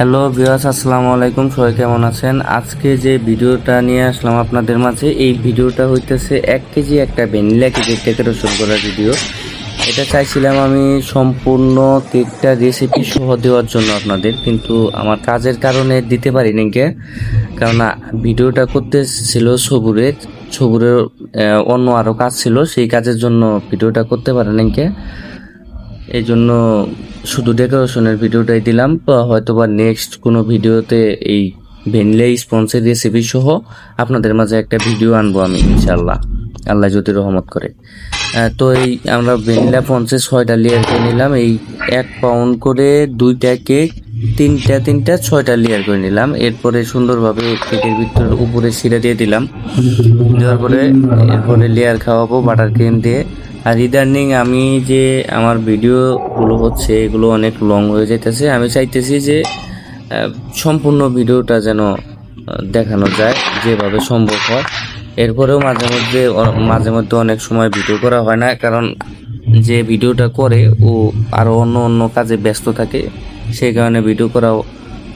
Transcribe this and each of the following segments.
Hello viewers আসসালামু আলাইকুম। সবাই কেমন আছেন? আজকে যে ভিডিওটা নিয়ে আসলাম আপনাদের মাঝে, এই ভিডিওটা হইতেছে এক কেজি একটা ভ্যানিলা কেকের ডেকোরেশন করার ভিডিও। এটা চাইছিলাম আমি সম্পূর্ণ কেকটা রেসিপি সহ দেওয়ার জন্য আপনাদের, কিন্তু আমার কাজের কারণে দিতে পারি কে। কারণ ভিডিওটা করতে ছিল সবুরের সবুরের অন্য আরও কাজ ছিল, সেই কাজের জন্য ভিডিওটা করতে পারেন কে। এই জন্য শুধু ডেকোরেশনের ভিডিওটাই দিলাম হয়তো বা নেক্সট কোনো ভিডিওতে এই ভেনিলা স্পন্সের রেসিপি সহ আপনাদের মাঝে একটা ভিডিও আনব আমি ইনশাল্লাহ আল্লাহ যদি রহমত করে। তো এই আমরা ভেনিলা পঞ্চে ছয়টা লেয়ার করে নিলাম, এই এক পাউন্ড করে দুইটা কেক তিনটা তিনটা, ছয়টা লেয়ার করে নিলাম। এরপরে সুন্দরভাবে কেকের ভিতর উপরে ছিঁড়ে দিয়ে দিলাম। দেওয়ার পরে এরপরে লেয়ার খাওয়াবো বাটার ক্রিম দিয়ে। আর ইদানিং আমি যে আমার ভিডিওগুলো হচ্ছে, এগুলো অনেক লং হয়ে যাইতেছে। আমি চাইতেছি যে সম্পূর্ণ ভিডিওটা যেন দেখানো যায়, যেভাবে সম্ভব হয়। এরপরেও মাঝে মধ্যে মাঝে মধ্যে অনেক সময় ভিডিও করা হয় না, কারণ যে ভিডিওটা করে, ও আরও অন্য অন্য কাজে ব্যস্ত থাকে, সেই কারণে ভিডিও করা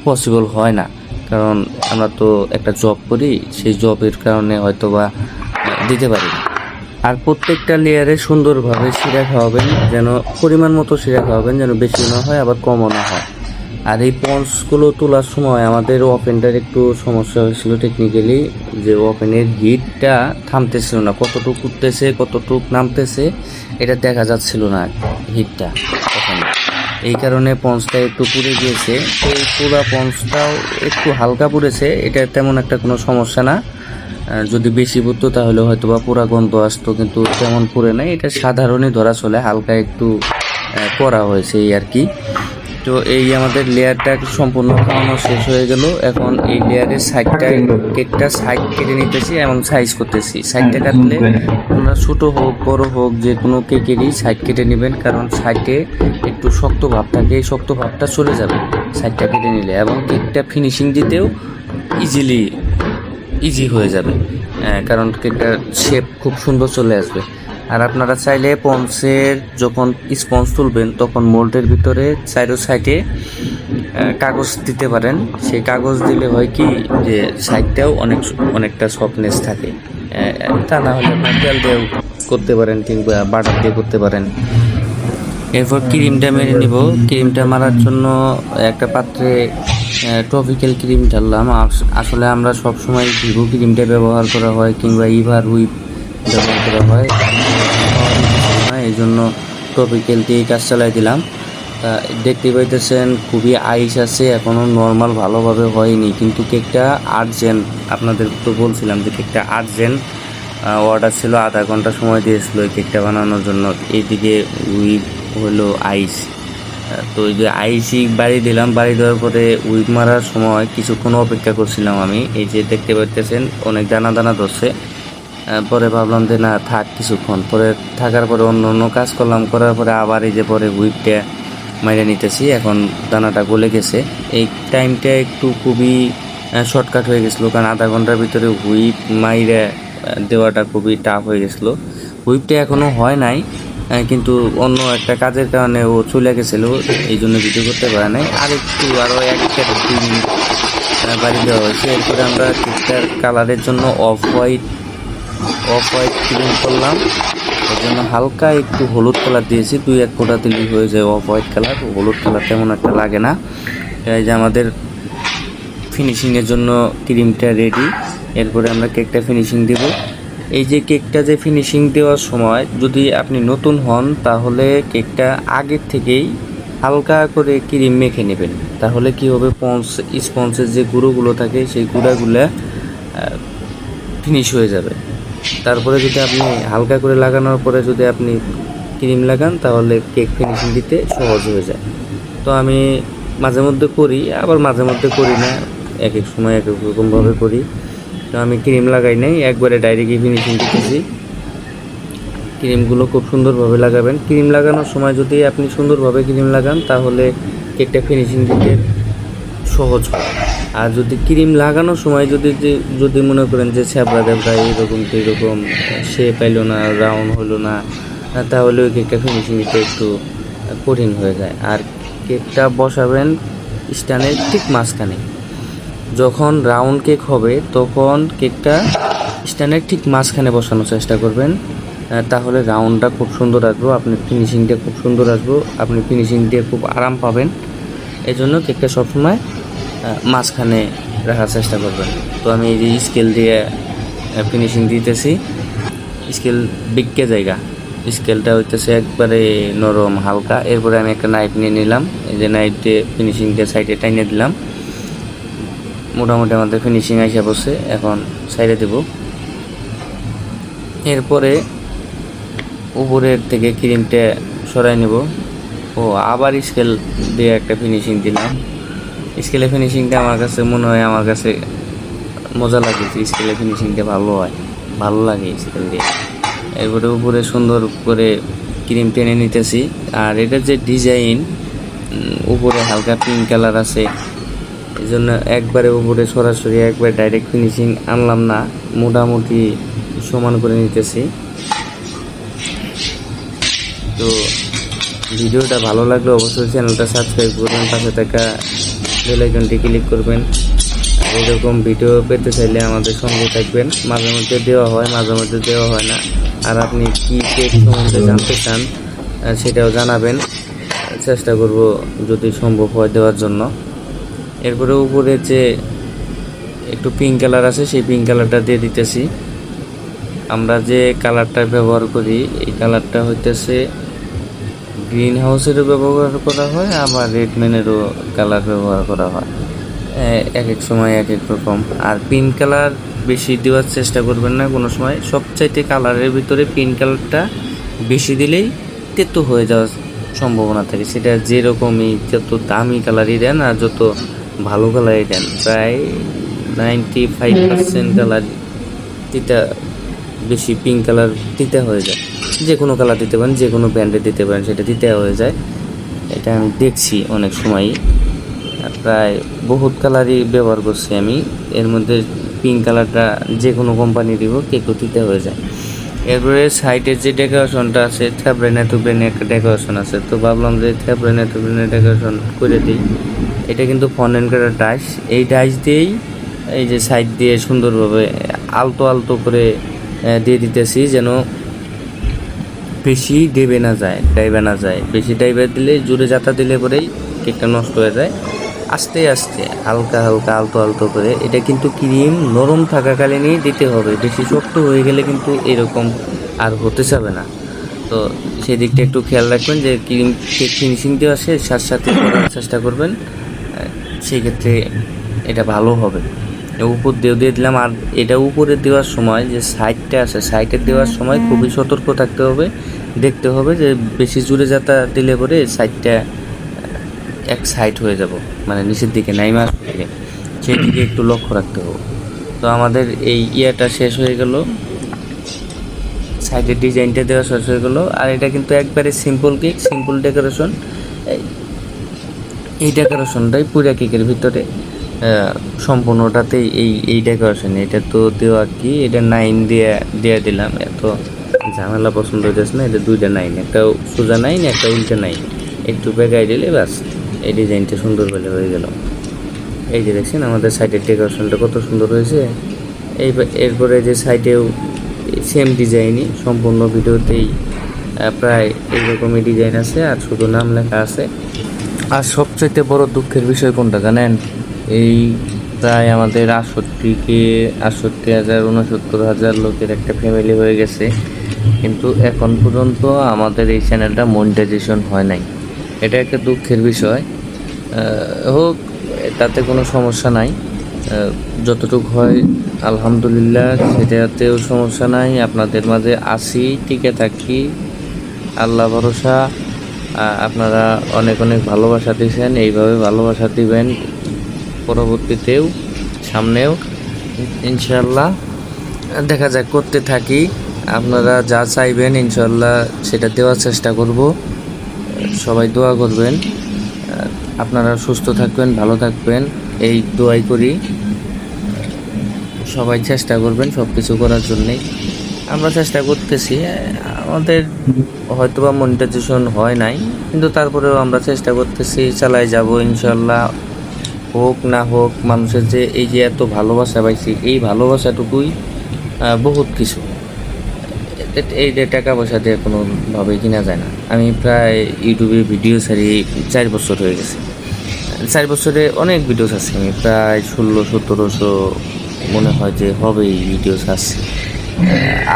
পসিবল হয় না। কারণ আমরা তো একটা জব করি, সেই জবের কারণে হয়তো বা দিতে পারি না। আর প্রত্যেকটা লেয়ারে সুন্দরভাবে শিরা খাওয়াবেন, যেন পরিমাণ মতো শিরা খাওয়াবেন, যেন বেশি না হয়, আবার কমও না হয়। আর এই পন্সগুলো তোলার সময় আমাদের ওপেনটার একটু সমস্যা হয়েছিল টেকনিক্যালি যে ওপেনের হিটটা থামতেছিল না। কতটুকু উঠতেছে, কতটুকু নামতেছে, এটা দেখা যাচ্ছিল না হিটটা ওখানে। এই কারণে পঞ্চটা একটু পুড়ে গিয়েছে। এই পুরা পঞ্চটাও একটু হালকা পুড়েছে, এটা তেমন একটা কোনো সমস্যা না। যদি বেশি পড়তো তাহলে হয়তো বা পুরা গন্ধ আসতো, কিন্তু তেমন পুড়ে নাই। এটা সাধারণই ধরা চলে, হালকা একটু করা হয়েছে এই আর কি। তো এই আমাদের লেয়ারটা সম্পূর্ণ খাওয়ানো শেষ হয়ে গেল। এখন এই লেয়ারের সাইডটা, কেকটা সাইড কেটে নিতেছি এবং সাইজ করতেছি। সাইডটা কাটলে আপনারা ছোটো হোক, বড় হোক, যে কোনো কেকেরই সাইড কেটে নেবেন, কারণ সাইডে একটু শক্ত ভাব থাকে। এই শক্ত ভাবটা চলে যাবে সাইডটা কেটে নিলে। এবং কেকটা ফিনিশিং দিতেও ইজিলি ইজি হয়ে যাবে। কারণ কেকটার শেপ খুব সুন্দর চলে আসবে। আর আপনারা চাইলে পন্সের যখন স্পঞ্জ তুলবেন, তখন মোল্ডের ভিতরে চাইরো সাইডে কাগজ দিতে পারেন। সেই কাগজ দিলে হয় কি, যে সাইডটাও অনেক অনেকটা সফটনেস থাকে। তা না হলে আপনার তেল দিয়েও করতে পারেন কিংবা বাটার দিয়ে করতে পারেন। এরপর ক্রিমটা মেরে নিব। ক্রিমটা মারার জন্য একটা পাত্রে টপিক্যাল ক্রিম ঢাললাম আস- আসলে আমরা সব সময় ভিভো ক্রিমটা ব্যবহার করা হয় কিংবা ইভার হুইপ ব্যবহার করা হয়। এই জন্য টপিক্যাল দিয়ে কাজ চালাই দিলাম। তা দেখতে পাইতেছেন, খুবই আইস আছে এখনও নর্মাল ভালোভাবে হয়নি। কিন্তু কেকটা আর্জেন্ট আপনাদের তো বলছিলাম যে কেকটা আর্জেন্ট অর্ডার ছিল, আধা ঘণ্টা সময় দিয়েছিল এই কেকটা বানানোর জন্য। এইদিকে উইপ হলো আইস তো ওই যে আইসি বাড়ি দিলাম, বাড়ি দেওয়ার পরে উইপ মারার সময় কিছুক্ষণ অপেক্ষা করছিলাম আমি। এই যে দেখতে পাইতেছেন, অনেক দানা দানা ধরছে। পরে ভাবলাম যে না, থাক কিছুক্ষণ। পরে থাকার পরে অন্য অন্য কাজ করলাম, করার পরে আবার এই যে পরে হুইপটা মাইরে নিতেছি। এখন দানাটা গলে গেছে। এই টাইমটা একটু খুবই শর্টকাট হয়ে গেছিল, কারণ আধা ঘণ্টার ভিতরে হুইপ মাইরে দেওয়াটা খুবই টাফ হয়ে গেছিল। হুইপটা এখনও হয় নাই কিন্তু অন্য একটা কাজের কারণে ও চলে গেছিল, এই জন্য ভিডিও করতে পারে নাই। আর একটু আরও এক দুই মিনিট বাড়ি দেওয়া হয়েছে। এরপরে আমরা কেকটার কালারের জন্য off white off white cream করলাম। এর জন্য হালকা একটু হলুদ কালার দিয়েছি। দুই এক ফোঁটা দিলেই হয়ে যায় অফ হোয়াইট কালার। হলুদ কালার তেমন একটা লাগে না। এই যে আমাদের ফিনিশিংয়ের জন্য ক্রিমটা রেডি এরপরে আমরা কেকটা ফিনিশিং দেব। এই যে কেকটা যে ফিনিশিং দেওয়ার সময়, যদি আপনি নতুন হন, তাহলে কেকটা আগের থেকেই হালকা করে ক্রিম মেখে নেবেন। তাহলে কি হবে পঞ্চ স্পঞ্জের যে গুঁড়োগুলো থাকে, সেই গুঁড়াগুলো ফিনিশ হয়ে যাবে। তারপরে যদি আপনি হালকা করে লাগানোর পরে যদি আপনি ক্রিম লাগান, তাহলে কেক ফিনিশিং দিতে সহজ হয়ে যায়। তো আমি মাঝে মধ্যে করি, আবার মাঝে মধ্যে করি না, এক এক সময় এক এক রকমভাবে করি। তো আমি ক্রিম লাগাই নাই, একবারে ডাইরেক্টই ফিনিশিং দিতেছি। ক্রিমগুলো খুব সুন্দরভাবে লাগাবেন। ক্রিম লাগানোর সময় যদি আপনি সুন্দরভাবে ক্রিম লাগান, তাহলে কেকটা ফিনিশিং দিতে সহজ হয়। আর যদি ক্রিম লাগানোর সময় যদি যদি মনে করেন যে ছ্যাবড়া দেবড়া এইরকম এরকম সে পাইলো না রাউন্ড হলো না, তাহলে ওই কেকটা ফিনিশিং দিতে একটু কঠিন হয়ে যায়। আর কেকটা বসাবেন স্ট্যান্ডের ঠিক মাঝখানে। যখন রাউন্ড কেক হবে, তখন কেকটা স্ট্যান্ডের ঠিক মাঝখানে বসানোর চেষ্টা করবেন। তাহলে রাউন্ডটা খুব সুন্দর আসব, আপনি ফিনিশিংটা খুব সুন্দর আসব, আপনি ফিনিশিং দিয়ে খুব আরাম পাবেন। এই জন্য কেকটা সবসময় মাঝখানে রাখার চেষ্টা করবেন। তো আমি এই যে স্কেল দিয়ে ফিনিশিং দিতেছি স্কেল বিজ্ঞে জায়গা। স্কেলটা হইতেছে একবারে নরম, হালকা। এরপরে আমি একটা নাইফ নিয়ে নিলাম। এই যে নাইফ দিয়ে ফিনিশিং দিয়ে সাইডে টাইনে দিলাম। মোটামুটি আমাদের ফিনিশিং আইসা বসে এখন সাইডে দেব। এরপরে উপরের থেকে ক্রিমটা সরাই নেব। ও, আবার স্কেল দিয়ে একটা ফিনিশিং দিলাম। স্কেলে ফিনিশিংটা আমার কাছে, মনে হয় আমার কাছে মজা লাগে স্কেলে ফিনিশিংটা ভালো হয়। ভালো লাগে স্কেল দিয়ে। এরপরে উপরে সুন্দর করে ক্রিম টেনে নিতেছি। আর এটার যে ডিজাইন উপরে হালকা পিঙ্ক কালার আছে এই জন্য একবারে উপরে সরাসরি একবার ডাইরেক্ট ফিনিশিং আনলাম না, মোটামুটি সমান করে নিতেছি। তো ভিডিওটা ভালো লাগলে অবশ্যই চ্যানেলটা সাবস্ক্রাইব করবেন, পাশে থাকা বেল আইকনটি ক্লিক করবেন। আর এরকম ভিডিও পেতে চাইলে আমাদের সঙ্গে থাকবেন। মাঝে মধ্যে দেওয়া হয়, মাঝে মধ্যে দেওয়া হয় না। আর আপনি কী কেক সম্বন্ধে জানতে চান সেটাও জানাবেন। চেষ্টা করব যদি সম্ভব হয় দেওয়ার জন্য। এরপরে উপরে যে একটু পিঙ্ক কালার আছে, সেই পিঙ্ক কালারটা দিয়ে দিতেছি। আমরা যে কালারটা ব্যবহার করি, এই কালারটা হইতেছে গ্রিন হাউসেরও ব্যবহার করা হয়, আবার রেডম্যানেরও কালার ব্যবহার করা হয়। এক এক সময় এক এক রকম। আর পিঙ্ক কালার বেশি দেওয়ার চেষ্টা করবেন না, কোনো সময়। সবচাইতে কালারের ভিতরে পিঙ্ক কালারটা বেশি দিলেই তেতো হয়ে যাওয়ার সম্ভাবনা থাকে। সেটা যেরকমই যত দামি কালারই দেন আর যত ভালো কালারই দেন প্রায় নাইনটি ফাইভ পার্সেন্ট কালার তিতা বেশি পিঙ্ক কালার তিতা হয়ে যায়। যে কোনো কালার দিতে পারেন যে কোনো ব্র্যান্ডে দিতে পারেন সেটা তিতা হয়ে যায়। এটা আমি দেখছি অনেক সময়ই। প্রায় বহুত কালারই ব্যবহার করছি আমি। এর মধ্যে পিঙ্ক কালারটা যে কোনো কোম্পানি দিব কেকও তিতা হয়ে যায়। এরপরে সাইডের যে ডেকোরেশনটা আছে থ্যাব্রেনে টুব্রেনে একটা ডেকোরেশন আছে। তো ভাবলাম যে থ্যাব্রেনে টুব্রেনে ডেকোরেশন করে দিই। এটা কিন্তু ফনেন করা ডাইস এই ডাইস দিয়েই এই যে সাইড দিয়ে সুন্দরভাবে আলতো আলতো করে দিয়ে দিতেছি যেন বেশি দেবে না যায় ডাইবে না যায়। বেশি ডাইবে দিলে জুড়ে যাতা দিলে পরেই কেকটা নষ্ট হয়ে যায়। আস্তে আস্তে হালকা হালকা আলতো আলতো করে। এটা কিন্তু ক্রিম নরম থাকাকালীনই দিতে হবে। বেশি শক্ত হয়ে গেলে কিন্তু এরকম আর হতে চাবে না। তো সেই দিকটা একটু খেয়াল রাখবেন যে ক্রিম ফিনিশিং দেওয়া শেষ সাথে সাথে করার চেষ্টা করবেন। আহ, সেই ক্ষেত্রে এটা ভালো হবে। উপর দিয়ে দিয়ে দিলাম। আর এটা উপরে দেওয়ার সময় যে সাইডটা আছে সাইডে দেওয়ার সময় খুবই সতর্ক থাকতে হবে। দেখতে হবে যে বেশি জুড়ে যাতা দিলে পরে সাইডটা এক সাইড হয়ে যাব। মানে নিচের দিকে নাইমা থেকে সেই দিকে একটু লক্ষ্য রাখতে হবে। তো আমাদের এই ইয়েটা শেষ হয়ে গেল। সাইডের ডিজাইনটা দেওয়া শেষ হয়ে গেল। আর এটা কিন্তু একবারে সিম্পল কেক সিম্পল ডেকোরেশন এই ডেকোরেশনটাই পুরা কেকের ভিতরে সম্পূর্ণটাতেই এই এই ডেকোরেশন এটা তো দেওয়া কি? এটা নাইন দিয়ে দিয়ে দিলাম। এত ঝামেলা পছন্দ হইতেছে না। এটা দুইটা নাইন একটা সোজা নাইন একটা উল্টা নাইন একটু বেগাই দিলে ব্যাস। এই ডিজাইনটা সুন্দর বলে হয়ে গেল। এই যে দেখছেন, আমাদের সাইডের ডেকোরেশনটা কত সুন্দর হয়েছে। এই এরপরে যে সাইডেও সেম ডিজাইনই সম্পূর্ণ ভিডিওতেই প্রায় এইরকমই ডিজাইন আছে, আর শুধু নাম লেখা আছে। আর সবচাইতে বড় দুঃখের বিষয় কোনটা জানেন? এই প্রায় আমাদের আটষট্টিকে আটষট্টি হাজার, উনসত্তর হাজার লোকের একটা ফ্যামিলি হয়ে গেছে। কিন্তু এখন পর্যন্ত আমাদের এই চ্যানেলটা মনিটাইজেশন হয় নাই। এটা একটা দুঃখের বিষয়। হোক, তাতে কোনো সমস্যা নাই। যতটুকু হয়, আলহামদুলিল্লাহ, সেটাতেও সমস্যা নাই। আপনাদের মাঝে আসি টিকে থাকি। আল্লাহ ভরসা। আপনারা অনেক অনেক ভালোবাসা দিয়েছেন। এইভাবে ভালোবাসা দিবেন পরবর্তীতেও, সামনেও। ইনশাল্লাহ দেখা যাক, করতে থাকি। আপনারা যা চাইবেন ইনশাল্লাহ সেটা দেওয়ার চেষ্টা করব। সবাই দোয়া করবেন। আপনারা সুস্থ থাকবেন, ভালো থাকবেন। এই দোয়াই করি। সবাই চেষ্টা করবেন সব কিছু করার জন্যেই আমরা চেষ্টা করতেছি, আমাদের হয়তো বা মনিটাইজেশন হয় নাই, কিন্তু তারপরেও আমরা চেষ্টা করতেছি, চালাই যাব ইনশাল্লাহ। হোক না হোক, মানুষের যে এই যে এত ভালোবাসা পাইছি, এই ভালোবাসাটুকুই বহুত কিছু। এই টাকা পয়সা দিয়ে কোনোভাবে কিনা যায় না। আমি প্রায় ইউটিউবে ভিডিও ছাড়ি চার বছর হয়ে গেছে। চার বছরে অনেক ভিডিও আছে। আমি প্রায় ষোলো, সতেরোশো মনে হয় যে হবেই ভিডিও আছে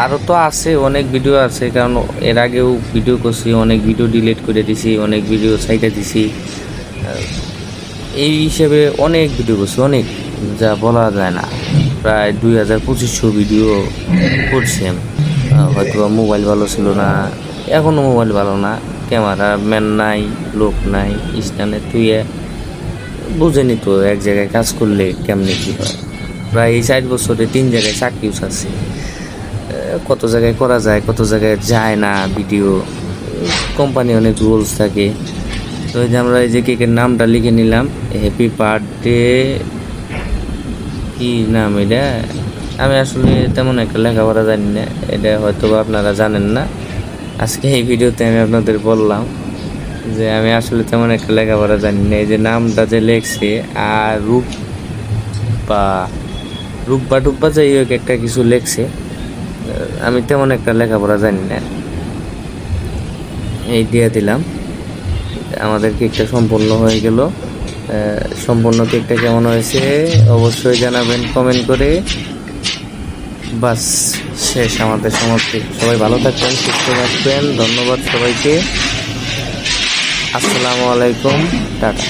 আরও তো আছে, অনেক ভিডিও আছে। কারণ এর আগেও ভিডিও করছি, অনেক ভিডিও ডিলিট করে দিছি, অনেক ভিডিও সাইডে দিছি। এই হিসেবে অনেক ভিডিও করছি, অনেক। যা বলা যায় না। প্রায় দুই হাজার পঁচিশশো ভিডিও করছি আমি। হয়তো মোবাইল ভালো ছিল না এখনও মোবাইল ভালো না ক্যামেরা ম্যান নাই, লোক নাই স্ট্যান্ডে তুইয়ে বুঝেনি তো এক জায়গায় কাজ করলে কেমনি কী হয়। প্রায় এই চার বছরে তিন জায়গায় চাকরিও চাচ্ছি কত জায়গায় করা যায়, কত জায়গায় যায় না ভিডিও কোম্পানি অনেক রুলস থাকে। তো এই যে আমরা এই যে কেকের নামটা লিখে নিলাম হ্যাপি বার্থডে কি নাম এটা? আমি আসলে তেমন একটা লেখাপড়া জানি না, এটা হয়তো আপনারা জানেন না। আজকে এই ভিডিওতে আমি আপনাদের বললাম যে আমি আসলে তেমন একটা লেখাপড়া জানি না, এই যে নামটা যে লেখছে আর রূপ বা রূপবা টুব্বা যাই হোক একটা কিছু লেখছে, আমি তেমন একটা লেখাপড়া জানি না। এই দিয়ে দিলাম। আমাদের কেকটা সম্পূর্ণ হয়ে গেল। সম্পূর্ণ কেকটা কেমন হয়েছে অবশ্যই জানাবেন কমেন্ট করে। বাস শেষ আমাদের সমাপ্তি। সবাই ভালো থাকবেন সুস্থ থাকবেন। ধন্যবাদ সবাইকে। আসসালামু আলাইকুম টাটা।